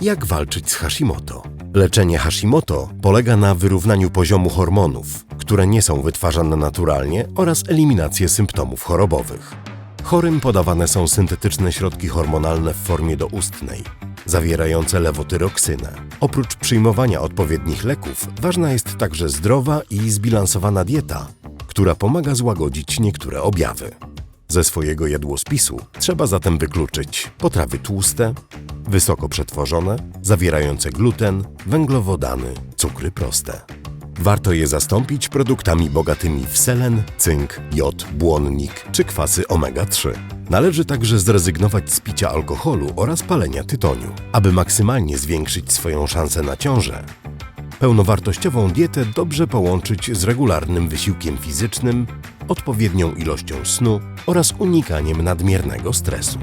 Jak walczyć z Hashimoto? Leczenie Hashimoto polega na wyrównaniu poziomu hormonów, które nie są wytwarzane naturalnie oraz eliminację symptomów chorobowych. Chorym podawane są syntetyczne środki hormonalne w formie doustnej, zawierające lewotyroksynę. Oprócz przyjmowania odpowiednich leków, ważna jest także zdrowa i zbilansowana dieta, która pomaga złagodzić niektóre objawy. Ze swojego jadłospisu trzeba zatem wykluczyć potrawy tłuste, wysoko przetworzone, zawierające gluten, węglowodany, cukry proste. Warto je zastąpić produktami bogatymi w selen, cynk, jod, błonnik czy kwasy omega-3. Należy także zrezygnować z picia alkoholu oraz palenia tytoniu, aby maksymalnie zwiększyć swoją szansę na ciążę. Pełnowartościową dietę dobrze połączyć z regularnym wysiłkiem fizycznym, odpowiednią ilością snu oraz unikaniem nadmiernego stresu.